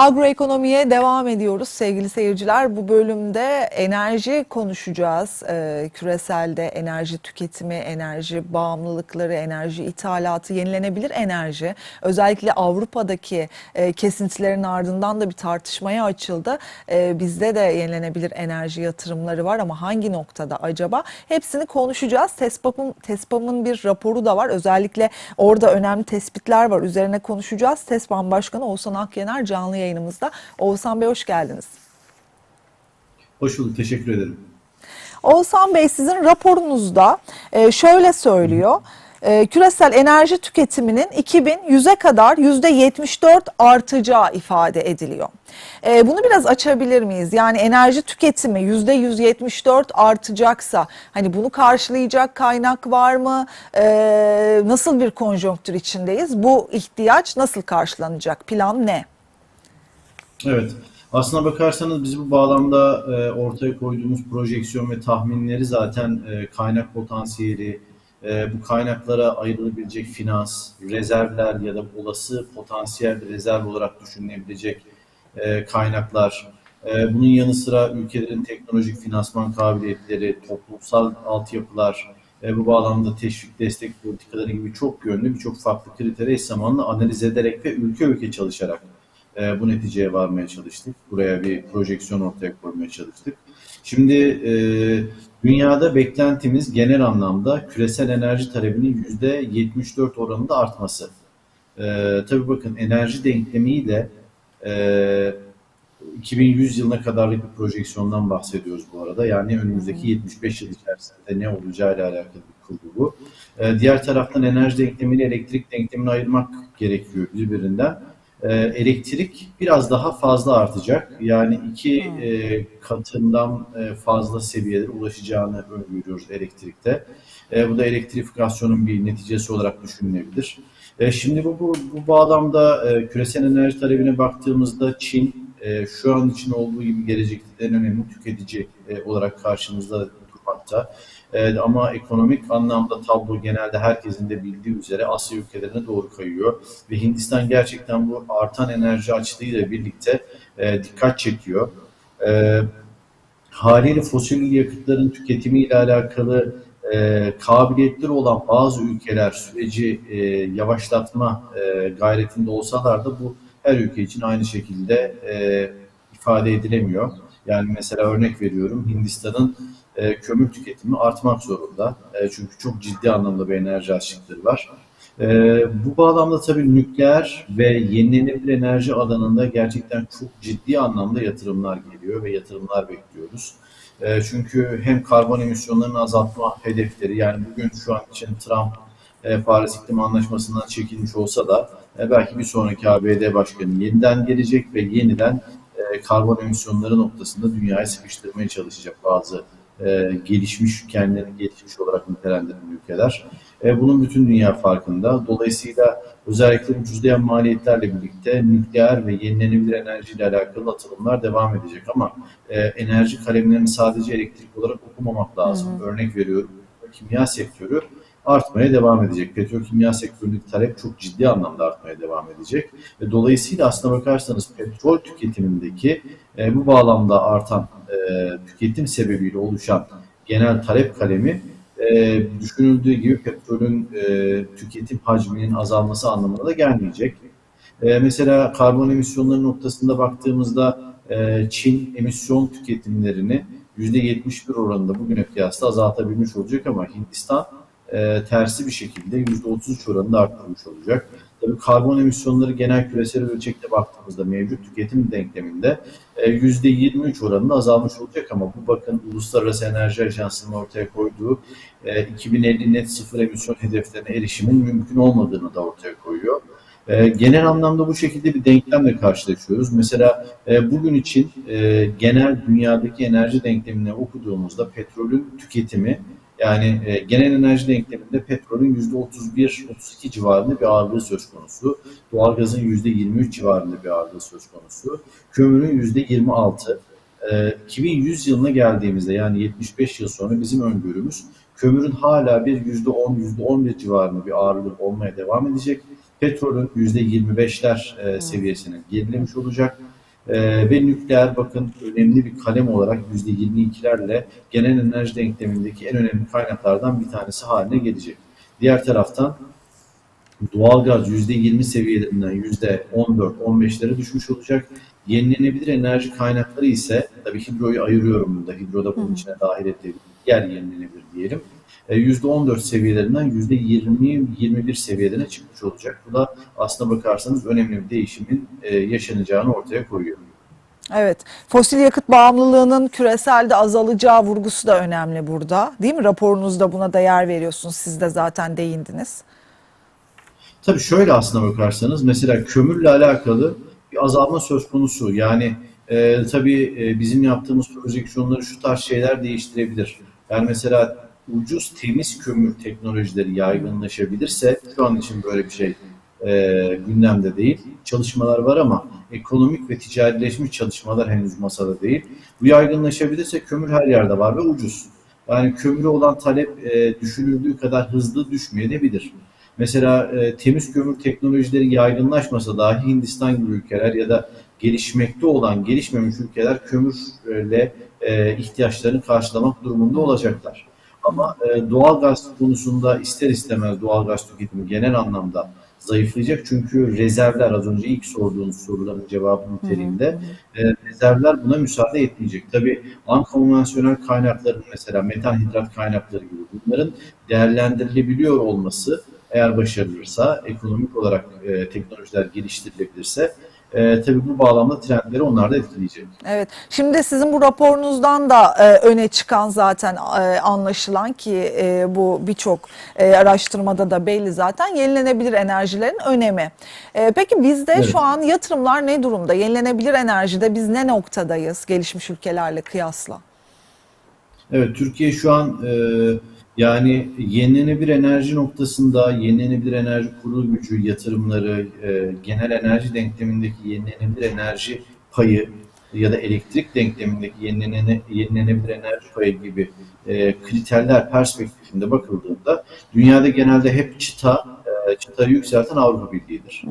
Agroekonomiye devam ediyoruz sevgili seyirciler. Bu bölümde enerji konuşacağız. Ee, küreselde enerji tüketimi, enerji bağımlılıkları, enerji ithalatı, yenilenebilir enerji. Özellikle Avrupa'daki e, kesintilerin ardından da bir tartışmaya açıldı. Ee, bizde de yenilenebilir enerji yatırımları var ama hangi noktada acaba? Hepsini konuşacağız. TESPAM'ın TESPAM'ın bir raporu da var. Özellikle orada önemli tespitler var. Üzerine konuşacağız. TESPAM Başkanı Oğuzhan Akyener canlı yayınımızda. Oğuzhan Bey hoş geldiniz. Hoş bulduk, teşekkür ederim. Oğuzhan Bey sizin raporunuzda e, şöyle söylüyor. E, Küresel enerji tüketiminin 2100'e kadar %74 artacağı ifade ediliyor. E, Bunu biraz açabilir miyiz? Yani enerji tüketimi %174 artacaksa hani bunu karşılayacak kaynak var mı? Nasıl bir konjonktür içindeyiz? Bu ihtiyaç nasıl karşılanacak? Plan ne? Evet, aslına bakarsanız biz bu bağlamda e, ortaya koyduğumuz projeksiyon ve tahminleri zaten e, kaynak potansiyeli, e, bu kaynaklara ayrılabilecek finans, rezervler ya da olası potansiyel rezerv olarak düşünülebilecek e, kaynaklar, e, bunun yanı sıra ülkelerin teknolojik finansman kabiliyetleri, toplumsal altyapılar, e, bu bağlamda teşvik destek politikaları gibi çok yönlü birçok farklı kriteri eş zamanlı analiz ederek ve ülke ülke çalışarak e, bu neticeye varmaya çalıştık. Buraya bir projeksiyon ortaya koymaya çalıştık. Şimdi e, dünyada beklentimiz genel anlamda küresel enerji talebinin %74 oranında artması. E, tabii bakın enerji denklemiyle e, 2100 yılına kadarlık bir projeksiyondan bahsediyoruz bu arada. Yani önümüzdeki 75 yıl içerisinde ne olacağıyla alakalı bir kurgu bu. E, diğer taraftan enerji denklemiyle elektrik denklemini ayırmak gerekiyor birbirinden. E, elektrik biraz daha fazla artacak. Yani iki e, katından e, fazla seviyelere ulaşacağını öngörüyoruz elektrikte. E, bu da elektrifikasyonun bir neticesi olarak düşünülebilir. E, şimdi bu, bu, bu bağlamda e, küresel enerji talebine baktığımızda Çin e, şu an için olduğu gibi gelecekte en önemli tüketici e, olarak karşımızda durmakta. E, ama ekonomik anlamda tablo genelde herkesin de bildiği üzere Asya ülkelerine doğru kayıyor. Ve Hindistan gerçekten bu artan enerji açlığıyla birlikte e, dikkat çekiyor. E, haliyle fosil yakıtların tüketimiyle alakalı e, kabiliyetleri olan bazı ülkeler süreci e, yavaşlatma e, gayretinde olsalar da bu her ülke için aynı şekilde e, ifade edilemiyor. Yani mesela örnek veriyorum Hindistan'ın e, kömür tüketimi artmak zorunda. E, çünkü çok ciddi anlamda bir enerji açlıkları var. E, bu bağlamda tabii nükleer ve yenilenebilir enerji alanında gerçekten çok ciddi anlamda yatırımlar geliyor ve yatırımlar bekliyoruz. E, çünkü hem karbon emisyonlarını azaltma hedefleri yani bugün şu an için Trump e, Paris İklim Anlaşması'ndan çekilmiş olsa da e, belki bir sonraki ABD Başkanı yeniden gelecek ve yeniden e, karbon emisyonları noktasında dünyayı sıkıştırmaya çalışacak bazı e, gelişmiş, kendilerini gelişmiş olarak nitelendirilen ülkeler. E, bunun bütün dünya farkında. Dolayısıyla özellikle ucuzlayan maliyetlerle birlikte nükleer ve yenilenebilir enerjiyle alakalı atılımlar devam edecek ama e, enerji kalemlerini sadece elektrik olarak okumamak lazım. Hı hı. Örnek veriyorum, kimya sektörü artmaya devam edecek. Petrokimya sektöründeki talep çok ciddi anlamda artmaya devam edecek. Ve dolayısıyla aslına bakarsanız petrol tüketimindeki e, bu bağlamda artan e, tüketim sebebiyle oluşan genel talep kalemi e, düşünüldüğü gibi petrolün e, tüketim hacminin azalması anlamına da gelmeyecek. E, mesela karbon emisyonları noktasında baktığımızda e, Çin emisyon tüketimlerini %71 oranında bugüne kıyasla azaltabilmiş olacak ama Hindistan e, tersi bir şekilde %33 oranında arttırmış olacak. Tabii karbon emisyonları genel küresel ölçekte baktığımızda mevcut tüketim denkleminde e, %23 oranında azalmış olacak ama bu bakın Uluslararası Enerji Ajansı'nın ortaya koyduğu e, 2050 net sıfır emisyon hedeflerine erişimin mümkün olmadığını da ortaya koyuyor. E, genel anlamda bu şekilde bir denklemle karşılaşıyoruz. Mesela e, bugün için e, genel dünyadaki enerji denklemini okuduğumuzda petrolün tüketimi yani e, genel enerji denkleminde petrolün %31-32 civarında bir ağırlığı söz konusu. Doğalgazın %23 civarında bir ağırlığı söz konusu. Kömürün %26. E, 2100 yılına geldiğimizde yani 75 yıl sonra bizim öngörümüz kömürün hala bir %10-%11 civarında bir ağırlığı olmaya devam edecek. Petrolün %25'ler e, seviyesine gerilemiş olacak Ee, ve nükleer bakın önemli bir kalem olarak %22'lerle genel enerji denklemindeki en önemli kaynaklardan bir tanesi haline gelecek. Diğer taraftan doğalgaz %20 seviyelerinden %14-15'lere düşmüş olacak. Yenilenebilir enerji kaynakları ise tabii hidroyu ayırıyorum burada. Hidro da bunun içine dahil edilebilir. Diğer yenilenebilir diyelim. E, %14 seviyelerinden %20-21 seviyelerine çıkmış olacak. Bu da aslına bakarsanız önemli bir değişimin e, yaşanacağını ortaya koyuyor. Evet, fosil yakıt bağımlılığının küreselde azalacağı vurgusu da önemli burada. Değil mi? Raporunuzda buna da yer veriyorsunuz. Siz de zaten değindiniz. Tabii şöyle aslına bakarsanız mesela kömürle alakalı bir azalma söz konusu. Yani e, tabii e, bizim yaptığımız projeksiyonları şu tarz şeyler değiştirebilir. Yani mesela ucuz temiz kömür teknolojileri yaygınlaşabilirse şu an için böyle bir şey e, gündemde değil. Çalışmalar var ama ekonomik ve ticarileşmiş çalışmalar henüz masada değil. Bu yaygınlaşabilirse kömür her yerde var ve ucuz. Yani kömüre olan talep e, düşünüldüğü kadar hızlı düşmeyebilir. Mesela e, temiz kömür teknolojileri yaygınlaşmasa dahi Hindistan gibi ülkeler ya da gelişmekte olan gelişmemiş ülkeler kömürle e, ihtiyaçlarını karşılamak durumunda olacaklar. Ama e, doğalgaz konusunda ister istemez doğalgaz tüketimi genel anlamda zayıflayacak. Çünkü rezervler az önce ilk sorduğunuz soruların cevabı niteliğinde e, rezervler buna müsaade etmeyecek. Tabii ankonvansiyonel kaynakların mesela metan hidrat kaynakları gibi bunların değerlendirilebiliyor olması eğer başarılırsa, ekonomik olarak e, teknolojiler geliştirilebilirse e, tabii bu bağlamda trendleri onlar da etkileyecek. Evet. Şimdi sizin bu raporunuzdan da e, öne çıkan zaten e, anlaşılan ki e, bu birçok e, araştırmada da belli zaten yenilenebilir enerjilerin önemi. E, peki bizde Evet. şu an yatırımlar ne durumda? Yenilenebilir enerjide biz ne noktadayız gelişmiş ülkelerle kıyasla? Evet, Türkiye şu an e, yani yenilenebilir enerji noktasında yenilenebilir enerji kurulu gücü, yatırımları, e, genel enerji denklemindeki yenilenebilir enerji payı ya da elektrik denklemindeki yenilene, yenilenebilir enerji payı gibi e, kriterler perspektifinde bakıldığında dünyada genelde hep çıta, e, çıtayı yükselten Avrupa Birliği'dir.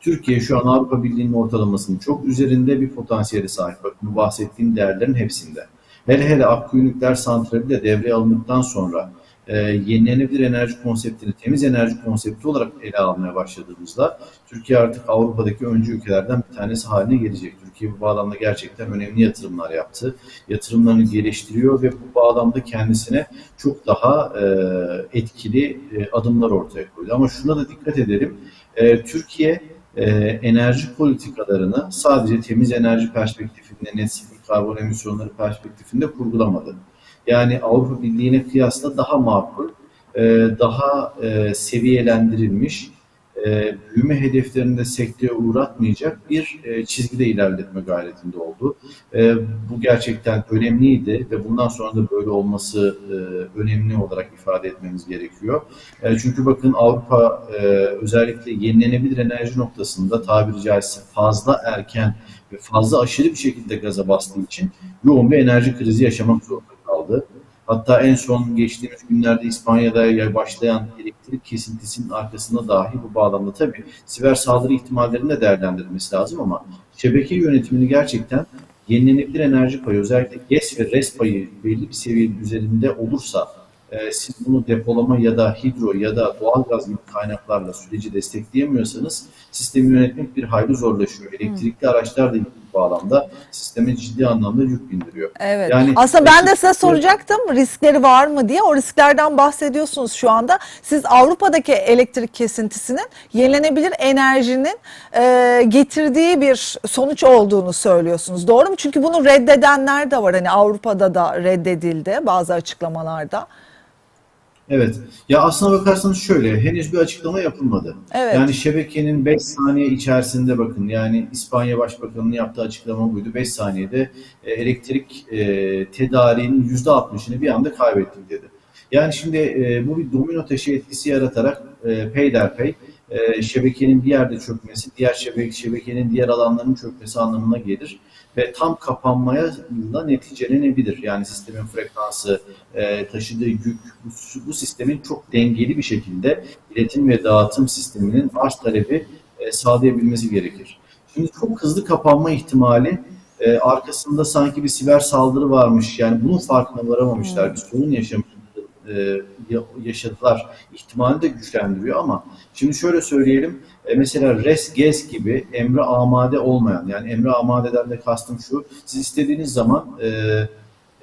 Türkiye şu an Avrupa Birliği'nin ortalamasının çok üzerinde bir potansiyeli sahip. Bakın bu bahsettiğim değerlerin hepsinde. Hele hele Akkuyu Nükleer Santrali de devreye alındıktan sonra e, yenilenebilir enerji konseptini temiz enerji konsepti olarak ele almaya başladığımızda Türkiye artık Avrupa'daki öncü ülkelerden bir tanesi haline gelecek. Türkiye bu bağlamda gerçekten önemli yatırımlar yaptı. Yatırımlarını geliştiriyor ve bu bağlamda kendisine çok daha e, etkili e, adımlar ortaya koydu. Ama şuna da dikkat edelim. E, Türkiye e, enerji politikalarını sadece temiz enerji perspektifinde, net sıfır karbon emisyonları perspektifinde kurgulamadı. Yani Avrupa Birliği'ne kıyasla daha makul, e, daha e, seviyelendirilmiş, e, büyüme hedeflerinde sekteye uğratmayacak bir çizgide ilerletme gayretinde oldu. Bu gerçekten önemliydi ve bundan sonra da böyle olması önemli olarak ifade etmemiz gerekiyor. Çünkü bakın Avrupa özellikle yenilenebilir enerji noktasında tabiri caizse fazla erken ve fazla aşırı bir şekilde gaza bastığı için yoğun bir enerji krizi yaşamak zorunda kaldı. Hatta en son geçtiğimiz günlerde İspanya'da başlayan elektrik kesintisinin arkasında dahi bu bağlamda tabii siber saldırı ihtimallerinin de değerlendirilmesi lazım ama şebeke yönetimini gerçekten yenilenebilir enerji payı özellikle GES ve RES payı belli bir seviyenin üzerinde olursa e, siz bunu depolama ya da hidro ya da doğalgaz gibi kaynaklarla süreci destekleyemiyorsanız sistemi yönetmek bir hayli zorlaşıyor. Elektrikli araçlar da bağlamda sisteme ciddi anlamda yük bindiriyor. Evet. Yani- Aslında ben de size soracaktım riskleri var mı diye. O risklerden bahsediyorsunuz şu anda. Siz Avrupa'daki elektrik kesintisinin yenilenebilir enerjinin e, getirdiği bir sonuç olduğunu söylüyorsunuz. Doğru mu? Çünkü bunu reddedenler de var. Hani Avrupa'da da reddedildi bazı açıklamalarda. Evet. Ya aslına bakarsanız şöyle, henüz bir açıklama yapılmadı. Evet. Yani şebekenin 5 saniye içerisinde bakın, yani İspanya Başbakanı'nın yaptığı açıklama buydu. 5 saniyede e, elektrik e, tedariğinin %60'ını bir anda kaybettik dedi. Yani şimdi e, bu bir domino taşı etkisi yaratarak e, peyderpey e, şebekenin bir yerde çökmesi, diğer şebeke, şebekenin diğer alanlarının çökmesi anlamına gelir. Ve tam kapanmaya da neticelenebilir. Yani sistemin frekansı, e, taşıdığı yük, bu, bu sistemin çok dengeli bir şekilde iletim ve dağıtım sisteminin arz talebi e, sağlayabilmesi gerekir. Şimdi çok hızlı kapanma ihtimali e, arkasında sanki bir siber saldırı varmış. Yani bunun farkına varamamışlar. Bir sorun yaşamış, e, ya- yaşadılar. ihtimali de güçlendiriyor ama şimdi şöyle söyleyelim. E, mesela res, gez gibi emre amade olmayan yani emre amadeden de kastım şu. Siz istediğiniz zaman e,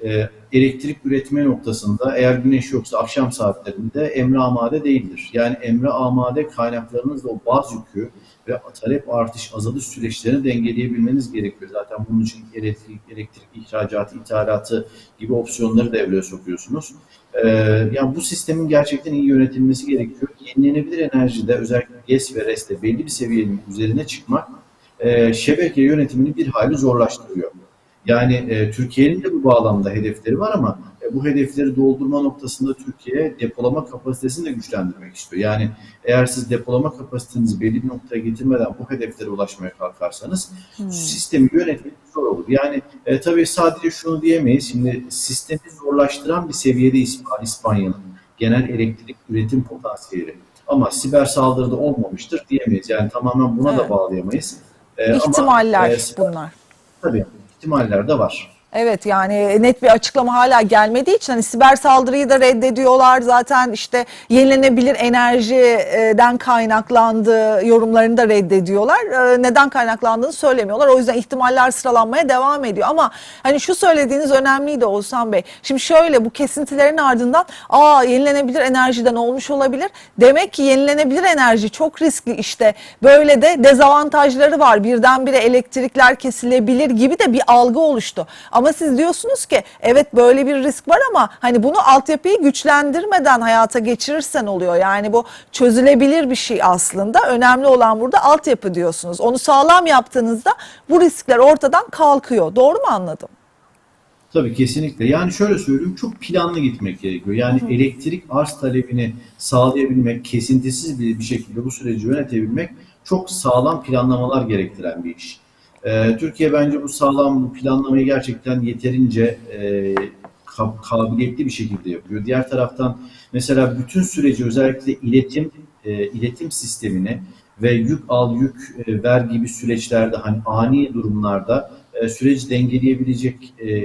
e, elektrik üretme noktasında eğer güneş yoksa akşam saatlerinde emre amade değildir. Yani emre amade kaynaklarınızla o baz yükü ve talep artış azalış süreçlerini dengeleyebilmeniz gerekiyor. Zaten bunun için elektrik, elektrik ihracatı, ithalatı gibi opsiyonları devreye sokuyorsunuz. Ee, yani bu sistemin gerçekten iyi yönetilmesi gerekiyor. Yenilenebilir enerjide özellikle GES ve RES'te belli bir seviyenin üzerine çıkmak e, şebeke yönetimini bir hali zorlaştırıyor. Yani e, Türkiye'nin de bu bağlamda hedefleri var ama bu hedefleri doldurma noktasında Türkiye depolama kapasitesini de güçlendirmek istiyor. Yani eğer siz depolama kapasitenizi belli bir noktaya getirmeden bu hedeflere ulaşmaya kalkarsanız sistemi yönetmek zor olur. Yani e, tabii sadece şunu diyemeyiz. Şimdi sistemi zorlaştıran bir seviyede İsp- İspanya'nın genel elektrik üretim potansiyeli. Ama siber saldırıda olmamıştır diyemeyiz. Yani tamamen buna da Evet. bağlayamayız. E, ama, İhtimaller e, siber- bunlar. Tabii ihtimaller de var. Evet yani net bir açıklama hala gelmediği için hani siber saldırıyı da reddediyorlar. Zaten işte yenilenebilir enerjiden kaynaklandığı yorumlarını da reddediyorlar. Ee, Neden kaynaklandığını söylemiyorlar. O yüzden ihtimaller sıralanmaya devam ediyor. Ama hani şu söylediğiniz önemliydi Oğuzhan Bey. Şimdi şöyle bu kesintilerin ardından aa yenilenebilir enerjiden olmuş olabilir. Demek ki yenilenebilir enerji çok riskli işte. Böyle de dezavantajları var. Birdenbire elektrikler kesilebilir gibi de bir algı oluştu. Ama siz diyorsunuz ki evet böyle bir risk var ama hani bunu altyapıyı güçlendirmeden hayata geçirirsen oluyor. Yani bu çözülebilir bir şey aslında. Önemli olan burada altyapı diyorsunuz. Onu sağlam yaptığınızda bu riskler ortadan kalkıyor. Doğru mu anladım? Tabii kesinlikle. Yani şöyle söyleyeyim, çok planlı gitmek gerekiyor. Yani elektrik arz talebini sağlayabilmek, kesintisiz bir, bir şekilde bu süreci yönetebilmek çok sağlam planlamalar gerektiren bir iş. Ee, Türkiye bence bu sağlam bu planlamayı gerçekten yeterince e, ka- kabiliyetli bir şekilde yapıyor. Diğer taraftan mesela bütün süreci özellikle iletim e, iletim sistemini ve yük al yük e, ver gibi süreçlerde hani ani durumlarda e, süreci dengeleyebilecek e,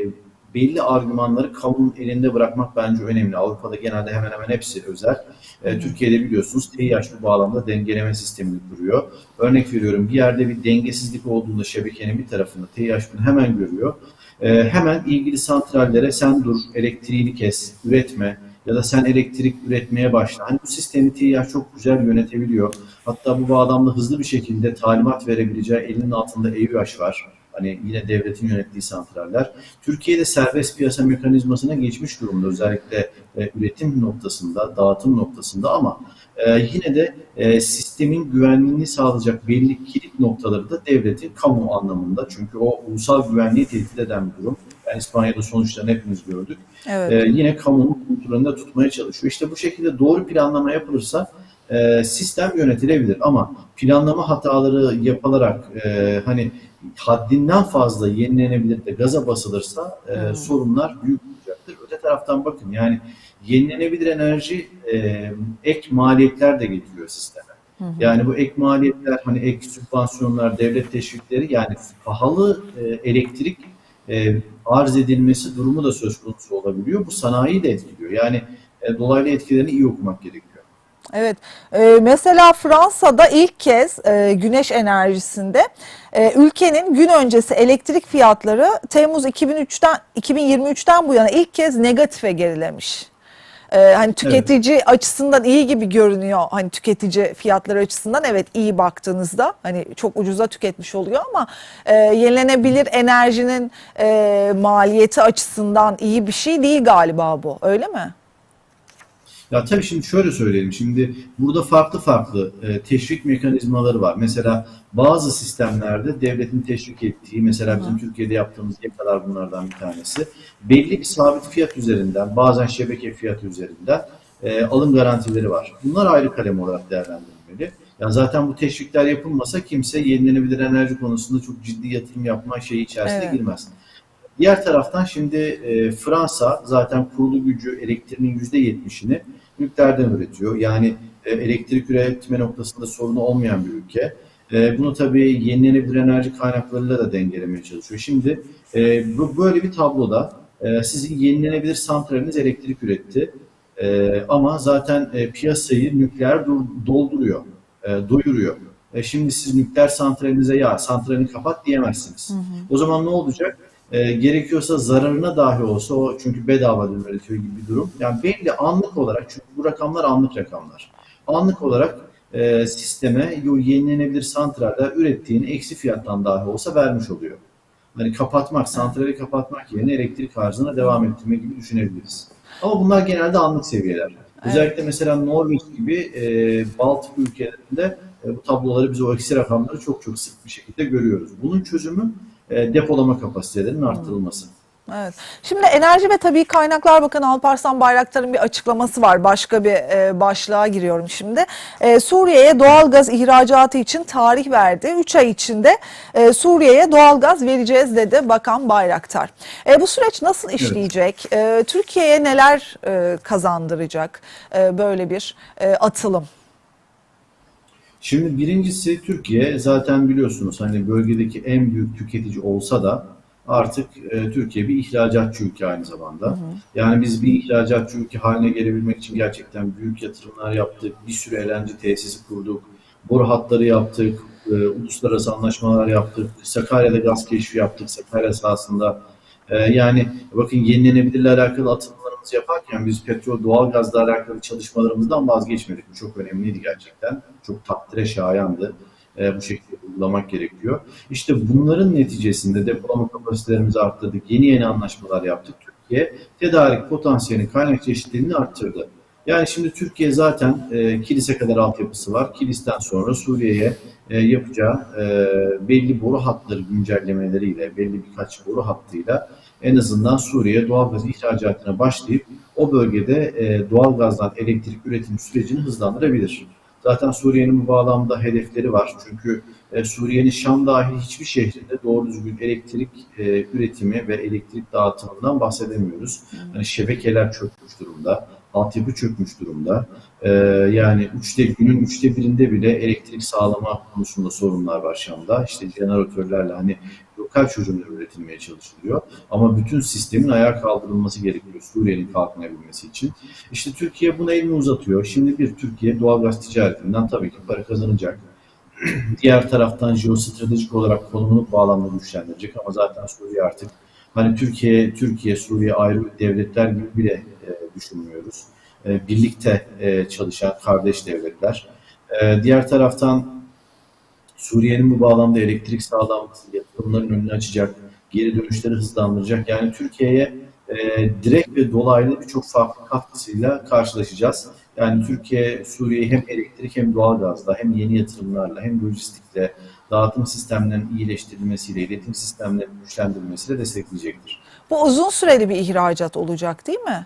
belli argümanları kamunun elinde bırakmak bence önemli. Avrupa'da genelde hemen hemen hepsi özel. E, Türkiye'de biliyorsunuz TİH bu bağlamda dengeleme sistemini kuruyor. Örnek veriyorum bir yerde bir dengesizlik olduğunda şebekenin bir tarafında TİH bunu hemen görüyor. E, hemen ilgili santrallere sen dur, elektriğini kes, üretme ya da sen elektrik üretmeye başla. Hani bu sistemi TİH çok güzel yönetebiliyor. Hatta bu bağlamda hızlı bir şekilde talimat verebileceği elinin altında EÜH var. Hani yine devletin yönettiği santraller. Türkiye'de serbest piyasa mekanizmasına geçmiş durumda özellikle e, üretim noktasında, dağıtım noktasında ama e, yine de e, sistemin güvenliğini sağlayacak belli kilit noktaları da devletin kamu anlamında. Çünkü o ulusal güvenliği tehdit eden bir durum. Yani İspanya'da sonuçlarını hepimiz gördük. Evet. E, yine kamunun kontrolünde tutmaya çalışıyor. İşte bu şekilde doğru planlama yapılırsa e, sistem yönetilebilir ama planlama hataları yapılarak e, hani haddinden fazla yenilenebilir de gaza basılırsa e, Hmm. sorunlar büyük olacaktır. Öte taraftan bakın yani yenilenebilir enerji e, ek maliyetler de getiriyor sisteme. Yani bu ek maliyetler hani ek sübvansiyonlar, devlet teşvikleri yani pahalı e, elektrik e, arz edilmesi durumu da söz konusu olabiliyor. Bu sanayiyi de etkiliyor. Yani e, dolaylı etkilerini iyi okumak gerekiyor. Evet, Ee, mesela Fransa'da ilk kez e, güneş enerjisinde e, ülkenin gün öncesi elektrik fiyatları Temmuz 2003'ten 2023'ten bu yana ilk kez negatife gerilemiş. Ee, hani tüketici açısından iyi gibi görünüyor. Hani tüketici fiyatları açısından evet iyi baktığınızda hani çok ucuza tüketmiş oluyor ama e, yenilenebilir enerjinin e, maliyeti açısından iyi bir şey değil galiba bu. Öyle mi? Ya tabii şimdi şöyle söyleyelim. Şimdi burada farklı farklı e, teşvik mekanizmaları var. Mesela bazı sistemlerde devletin teşvik ettiği, mesela bizim Türkiye'de yaptığımız yakalar bunlardan bir tanesi. Belli bir sabit fiyat üzerinden, bazen şebeke fiyatı üzerinden e, alım garantileri var. Bunlar ayrı kalem olarak değerlendirilmeli. Yani zaten bu teşvikler yapılmasa kimse yenilenebilir enerji konusunda çok ciddi yatırım yapma şeyi içerisine Evet. girmez. Diğer taraftan şimdi e, Fransa zaten kurulu gücü elektriğinin %70'ini nükleerden üretiyor. Yani e, elektrik üretme noktasında sorunu olmayan bir ülke. E, bunu tabii yenilenebilir enerji kaynaklarıyla da dengelemeye çalışıyor. Şimdi e, bu böyle bir tabloda e, sizin yenilenebilir santraliniz elektrik üretti. E, ama zaten e, piyasayı nükleer do- dolduruyor, e, doyuruyor. E, şimdi siz nükleer santralinize ya santralini kapat diyemezsiniz. O zaman ne olacak? E, gerekiyorsa zararına dahi olsa o çünkü bedavadan üretiyor gibi bir durum. Yani belli anlık olarak çünkü bu rakamlar anlık rakamlar. Anlık olarak e, sisteme o yenilenebilir santraller ürettiğini eksi fiyattan dahi olsa vermiş oluyor. Hani kapatmak, santrali kapatmak yerine elektrik arzına devam ettirme gibi düşünebiliriz. Ama bunlar genelde anlık seviyeler. Özellikle mesela Norveç gibi e, Baltık ülkelerinde e, bu tabloları biz o eksi rakamları çok çok sık bir şekilde görüyoruz. Bunun çözümü depolama kapasitelerinin arttırılması. Evet. Şimdi Enerji ve Tabii Kaynaklar Bakanı Alparslan Bayraktar'ın bir açıklaması var. Başka bir e, başlığa giriyorum şimdi. E, Suriye'ye doğal gaz ihracatı için tarih verdi. 3 ay içinde e, Suriye'ye doğal gaz vereceğiz dedi Bakan Bayraktar. E, bu süreç nasıl işleyecek? E, Türkiye'ye neler e, kazandıracak e, böyle bir e, atılım? Şimdi birincisi Türkiye zaten biliyorsunuz hani bölgedeki en büyük tüketici olsa da artık e, Türkiye bir ihracatçı ülke aynı zamanda. Yani biz bir ihracatçı ülke haline gelebilmek için gerçekten büyük yatırımlar yaptık. Bir sürü LNG tesisi kurduk. Boru hatları yaptık. e, uluslararası anlaşmalar yaptık. Sakarya'da gaz keşfi yaptık. Sakarya sahasında. E, yani bakın yenilenebilirle alakalı atılımlarımızı yaparken biz petrol, doğalgazla alakalı çalışmalarımızdan vazgeçmedik. Bu çok önemliydi gerçekten. Çok takdire şayandı. E, bu şekilde uygulamak gerekiyor. İşte bunların neticesinde depolama kapasitelerimizi arttırdık. Yeni yeni anlaşmalar yaptık. Türkiye tedarik potansiyelini, kaynak çeşitliliğini arttırdı. Yani şimdi Türkiye zaten e, Kilis'e kadar altyapısı var. Kilis'ten sonra Suriye'ye e, yapacağı e, belli boru hatları güncellemeleriyle, belli birkaç boru hattıyla en azından Suriye doğalgaz ihracatına başlayıp o bölgede e, doğalgazdan elektrik üretim sürecini hızlandırabilir. Zaten Suriye'nin bu bağlamda hedefleri var. Çünkü e, Suriye'nin Şam dahil hiçbir şehrinde doğru düzgün elektrik e, üretimi ve elektrik dağıtımından bahsedemiyoruz. Hani şebekeler çökmüş durumda, altyapı çökmüş durumda. E, yani üçte günün üçte birinde bile elektrik sağlama konusunda sorunlar var Şam'da. İşte jeneratörlerle hani lokal çözümler üretilmeye çalışılıyor. Ama bütün sistemin ayağa kaldırılması gerekiyor Suriye'nin kalkınabilmesi için. İşte Türkiye buna elini uzatıyor. Şimdi bir Türkiye doğalgaz ticaretinden tabii ki para kazanacak. Diğer taraftan jeostratejik olarak konumunu bağlamda güçlendirecek ama zaten Suriye artık hani Türkiye, Türkiye, Suriye ayrı devletler gibi bile düşünmüyoruz. E, birlikte e, çalışan kardeş devletler. E, diğer taraftan Suriye'nin bu bağlamda elektrik sağlanması, yatırımların önünü açacak, geri dönüşleri hızlandıracak. Yani Türkiye'ye e, direkt ve dolaylı birçok farklı katkısıyla karşılaşacağız. Yani Türkiye, Suriye'yi hem elektrik hem doğalgazla hem yeni yatırımlarla hem lojistikle, dağıtım sistemlerinin iyileştirilmesiyle, iletim sistemlerinin güçlendirilmesiyle destekleyecektir. Bu uzun süreli bir ihracat olacak değil mi?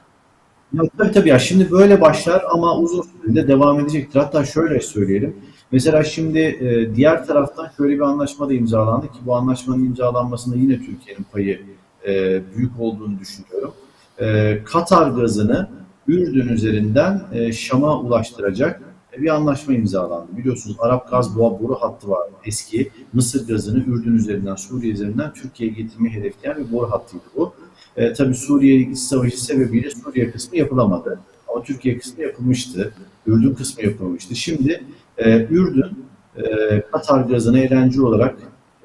Ya, tabii tabii ya şimdi böyle başlar ama uzun sürede devam edecektir. Hatta şöyle söyleyelim. Mesela şimdi e, diğer taraftan şöyle bir anlaşma da imzalandı ki bu anlaşmanın imzalanmasında yine Türkiye'nin payı e, büyük olduğunu düşünüyorum. E, Katar gazını Ürdün üzerinden e, Şam'a ulaştıracak bir anlaşma imzalandı. Biliyorsunuz Arap Gaz Boğa boru hattı var eski. Mısır gazını Ürdün üzerinden, Suriye üzerinden Türkiye'ye getirmeyi hedefleyen bir boru hattıydı bu. E, tabii Suriye savaşı sebebiyle Suriye kısmı yapılamadı. Ama Türkiye kısmı yapılmıştı. Ürdün kısmı yapılmıştı. Şimdi e, Ürdün e, Katar gazını eğlence olarak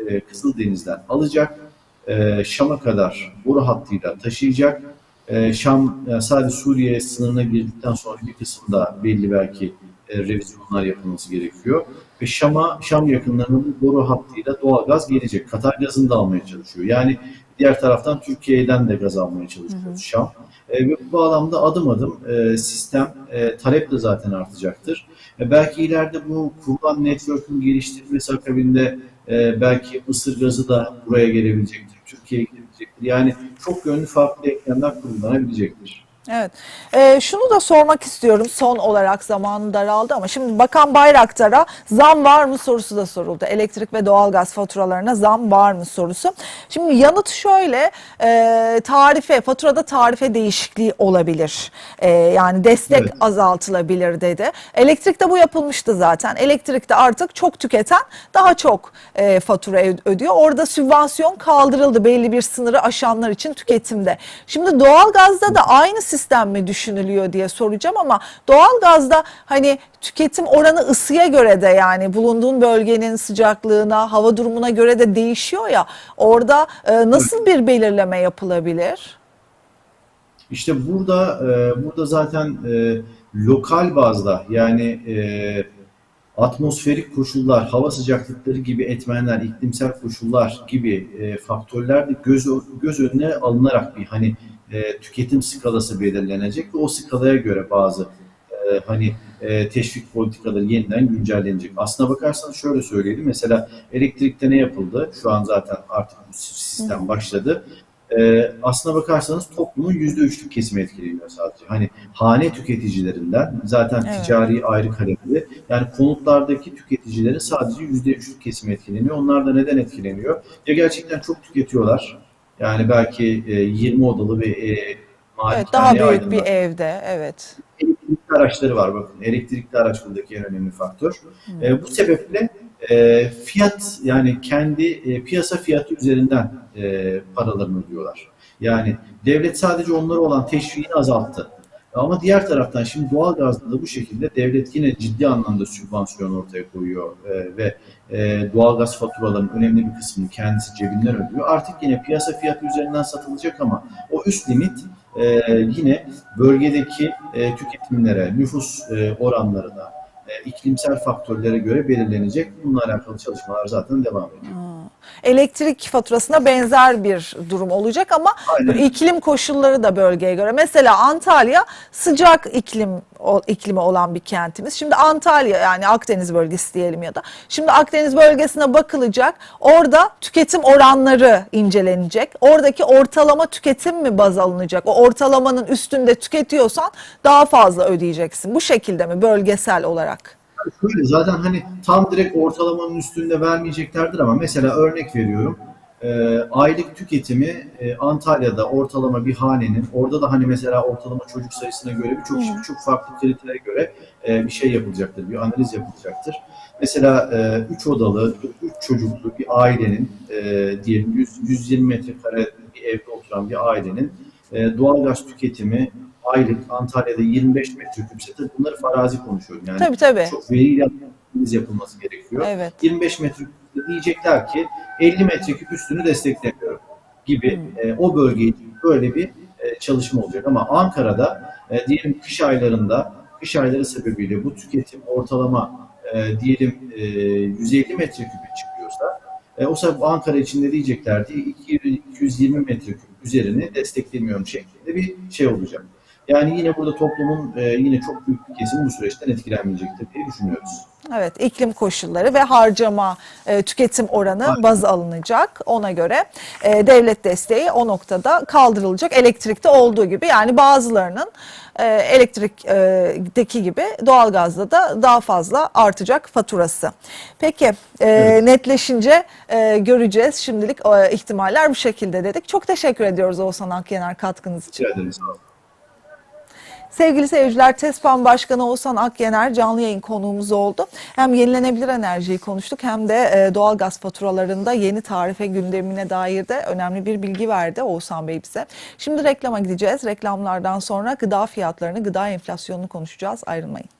e, Kızıldeniz'den alacak. E, Şam'a kadar boru hattıyla taşıyacak. E, Şam yani sadece Suriye sınırına girdikten sonra bir kısımda belli belki e, revizyonlar yapılması gerekiyor. Ve Şam'a, Şam yakınlarına bu boru hattıyla doğalgaz gelecek. Katar gazını da almaya çalışıyor. Yani diğer taraftan Türkiye'den de gaz almaya çalışıyoruz Şam. E, bu bağlamda adım adım e, sistem, e, talep de zaten artacaktır. E, belki ileride bu kurulan network'ün geliştirilmesi akabinde e, belki Mısır gazı da buraya gelebilecektir, Türkiye'ye gelebilecektir. Yani çok yönlü farklı eklemler kurulanabilecektir. Evet. Ee, şunu da sormak istiyorum son olarak zamanı daraldı ama şimdi Bakan Bayraktar'a zam var mı sorusu da soruldu. Elektrik ve doğalgaz faturalarına zam var mı sorusu. Şimdi yanıt şöyle e, tarife faturada tarife değişikliği olabilir. E, yani destek Evet. azaltılabilir dedi. Elektrikte bu yapılmıştı zaten. Elektrikte artık çok tüketen daha çok e, fatura ödüyor. Orada sübvansiyon kaldırıldı belli bir sınırı aşanlar için tüketimde. Şimdi doğalgazda da aynı sistem mi düşünülüyor diye soracağım ama doğalgazda hani tüketim oranı ısıya göre de yani bulunduğun bölgenin sıcaklığına, hava durumuna göre de değişiyor ya. Orada e, nasıl bir belirleme yapılabilir? İşte burada e, burada zaten e, lokal bazda yani e, atmosferik koşullar, hava sıcaklıkları gibi etmenler, iklimsel koşullar gibi e, faktörler de göz göz önüne alınarak bir hani e, tüketim skalası belirlenecek ve o skalaya göre bazı e, hani e, teşvik politikaları yeniden güncellenecek. Aslına bakarsanız şöyle söyleyelim. Mesela elektrikte ne yapıldı? Şu an zaten artık bu sistem başladı. Ee, aslına bakarsanız toplumun yüzde üçlük kesimi etkileniyor sadece. Hani hane tüketicilerinden zaten Evet. ticari ayrı kalemli. Yani konutlardaki tüketicilerin sadece yüzde üçlük kesimi etkileniyor. Onlar da neden etkileniyor? Ya gerçekten çok tüketiyorlar. Yani belki e, 20 odalı ve e, Evet, daha büyük aydınlat- bir evde, evet. elektrikli araçları var bakın. Elektrikli araç buradaki en önemli faktör. E, bu sebeple e, fiyat yani kendi e, piyasa fiyatı üzerinden e, paralarını ödüyorlar. Yani devlet sadece onlara olan teşviğini azalttı. Ama diğer taraftan şimdi doğalgazda da bu şekilde devlet yine ciddi anlamda sübvansiyon ortaya koyuyor e, ve e, doğalgaz faturalarının önemli bir kısmını kendisi cebinden ödüyor. Artık yine piyasa fiyatı üzerinden satılacak ama o üst limit e, yine bölgedeki e, tüketimlere, nüfus e, oranlarına, e, iklimsel faktörlere göre belirlenecek. Bununla alakalı çalışmalar zaten devam ediyor. Elektrik faturasına benzer bir durum olacak ama Aynen. iklim koşulları da bölgeye göre. Mesela Antalya sıcak iklim o- iklimi olan bir kentimiz. Şimdi Antalya yani Akdeniz bölgesi diyelim ya da. Şimdi Akdeniz bölgesine bakılacak. Orada tüketim oranları incelenecek. Oradaki ortalama tüketim mi baz alınacak? O ortalamanın üstünde tüketiyorsan daha fazla ödeyeceksin. Bu şekilde mi bölgesel olarak? Şöyle zaten hani tam direkt ortalamanın üstünde vermeyeceklerdir ama mesela örnek veriyorum. e, aylık tüketimi e, Antalya'da ortalama bir hanenin orada da hani mesela ortalama çocuk sayısına göre birçok Hı. çok farklı kritere göre e, bir şey yapılacaktır, bir analiz yapılacaktır. Mesela 3 odalı, 3 çocuklu bir ailenin e, diyelim 100, 120 metrekare bir evde oturan bir ailenin e, doğalgaz tüketimi aylık Antalya'da 25 metreküpse tabii bunları farazi konuşuyorum yani Tabii tabii. çok veriyle yapılması gerekiyor. Evet. 25 metreküp diyecekler ki 50 metreküp üstünü desteklemiyorum gibi Hmm. e, o bölge için böyle bir e, çalışma olacak. Ama Ankara'da e, diyelim kış aylarında kış ayları sebebiyle bu tüketim ortalama e, diyelim e, 150 metreküpe çıkıyorsa e, o sebeple Ankara içinde diyeceklerdi 220 metreküp üzerini desteklemiyorum şeklinde bir şey olacak. Yani yine burada toplumun e, yine çok büyük bir kesim bu süreçten etkilenmeyecektir diye düşünüyoruz. Evet, iklim koşulları ve harcama, e, tüketim oranı Aynen. baz alınacak. Ona göre e, devlet desteği o noktada kaldırılacak. Elektrikte olduğu gibi yani bazılarının e, elektrikteki gibi doğalgazda da daha fazla artacak faturası. Peki e, netleşince e, göreceğiz. Şimdilik e, ihtimaller bu şekilde dedik. Çok teşekkür ediyoruz Oğuzhan Akyener katkınız için. Rica ederim. Sağ olun. Sevgili seyirciler, TESPAN Başkanı Oğuzhan Akyener canlı yayın konuğumuz oldu. Hem yenilenebilir enerjiyi konuştuk hem de e, doğalgaz faturalarında yeni tarife gündemine dair de önemli bir bilgi verdi Oğuzhan Bey bize. Şimdi reklama gideceğiz. Reklamlardan sonra gıda fiyatlarını, gıda enflasyonunu konuşacağız. Ayrılmayın.